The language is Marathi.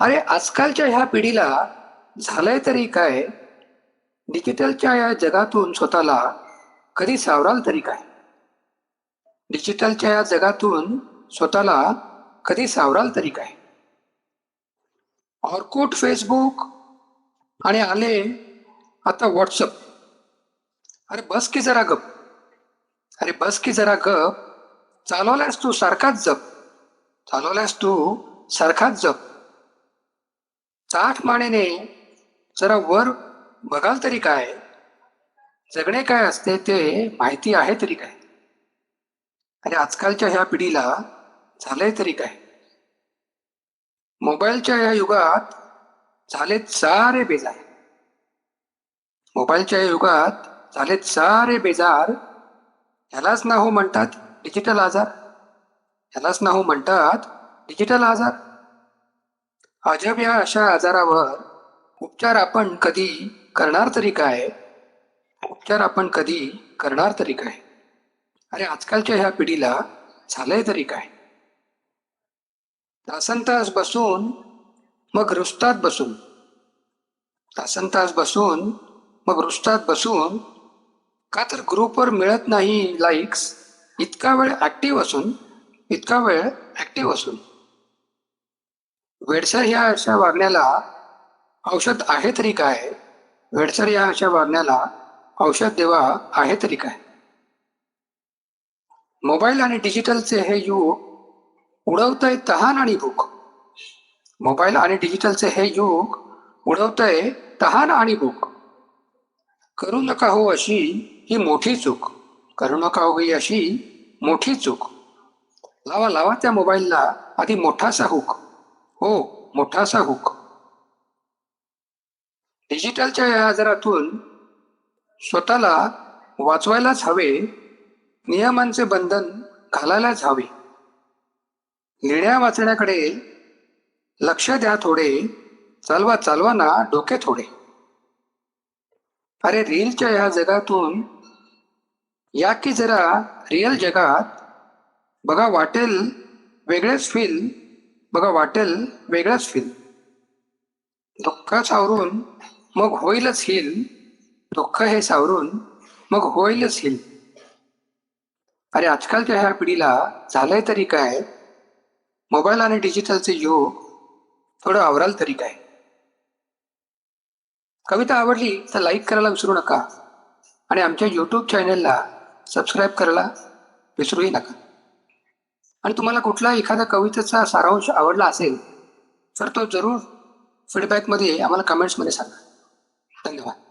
अरे आजकालच्या ह्या पिढीला झालंय तरी काय? डिजिटलच्या या जगातून स्वतःला कधी सावराल तरी काय? डिजिटलच्या या जगातून स्वतःला कधी सावराल तरी काय? ऑर्कुट फेसबुक आणि आले आता व्हॉट्सअप. अरे बस की जरा गप. अरे बस की जरा गप. चालवल्यास तू सारखाच जप. चालवल्यास तू सारखाच जप. चाठ मानेने जरा वर बघाल तरी काय? जगणे काय असते ते माहिती आहे तरी काय? आणि आजकालच्या ह्या पिढीला झालंय तरी काय? मोबाईलच्या या युगात झालेत सारे बेजार. मोबाईलच्या या युगात झालेत सारे बेजार. ह्यालाच ना हो म्हणतात डिजिटल आजार. ह्यालाच ना हो म्हणतात डिजिटल आजार. अजब या अशा आजारावर उपचार आपण कधी करणार तरी काय? उपचार आपण कधी करणार तरी काय? अरे आजकालच्या ह्या पिढीला झालंय तरी काय? तासन तास बसून मग रुस्तात बसून. तासन तास बसून मग रुस्तात बसून का तर ग्रुपवर मिळत नाही लाईक्स इतका वेळ ॲक्टिव्ह असून इतका वेळ ॲक्टिव्ह असून. वेडसर ह्या अशा वागण्याला औषध आहे तरी काय? वेडसर या अशा वागण्याला औषध देवा आहे तरी काय? मोबाईल आणि डिजिटलचे हे युग उडवतय तहान आणि भूक. मोबाईल आणि डिजिटलचे हे युग उडवतंय तहान आणि भूक. करू नका हो अशी ही मोठी चूक. करू नका हो ही अशी मोठी चूक. लावा लावा त्या मोबाईलला आधी मोठासा हुक. हो मोठासा हुक डिजिटलच्या या आजारातून स्वतःला वाचवायलाच हवे नियमांचे बंधन घालायलाच हवे. लिण्या वाचण्याकडे लक्ष द्या थोडे चालवा चालवा ना डोके थोडे. अरे रीलच्या या जगातून या की जरा रिअल जगात बघा वाटेल वेगळेच फील बघा वाटेल वेगळंच फील दुःख सावरून मग होईलच हिल दुःख हे सावरून मग होईलच हिल अरे आजकालच्या ह्या पिढीला झालंय तरी काय? मोबाईल आणि डिजिटलचे युग थोडं आवराल तरी काय? कविता आवडली तर लाईक करायला विसरू नका. आणि आमच्या यूट्यूब चॅनलला सबस्क्राईब करायला विसरूही नका. आणि तुम्हाला कुठला एखादा कवितेचा सारांश आवडला असेल तर तो जरूर फीडबॅकमध्ये आम्हाला कमेंट्समध्ये सांगा. धन्यवाद.